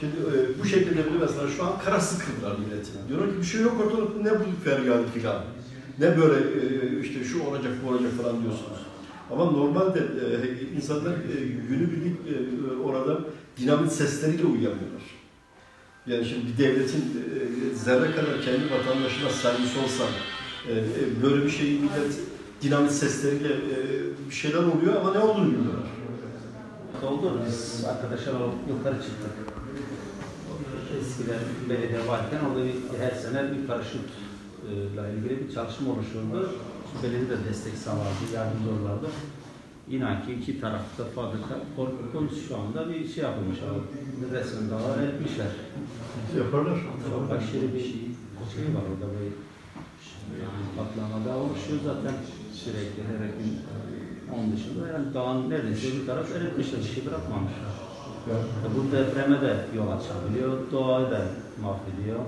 Şimdi e, bu şekilde bir mesela şu an kara sıkıntılar yönetim. Diyorlar ki bir şey yok ortalıkta ne bu feryadı filan. Ne böyle e, işte şu olacak bu olacak falan diyorsunuz. Ama normalde e, insanlar e, günübirlik e, orada dinamik sesleriyle uyanıyorlar. Yani şimdi bir devletin e, zerre kadar kendi vatandaşına saygısı olsa e, e, böyle bir şeyi millet dinamik sesleriyle e, bir şeyler oluyor ama ne olduğunu. Oldu. Biz arkadaşlar yukarı çıktık. Eskiden belediye varken orada bir, her sene bir paraşütle ilgili bir çalışma oluşurdu. Belediye de destek sağlardı, yardımcı olurlardı. İnan ki iki tarafta fabrika korkunç şu anda bir şey yapılmış ama resim daha etmişler. Yaparlar. Çok aşırı bir şey, şey var orada böyle yani patlama da oluşuyor zaten sürekli her gün onun dışında yani dağın neredeyse bir taraf eritmişler, bir şey bırakmamışlar. Bu depreme de yol açabiliyor, doğayı da mahvediyor.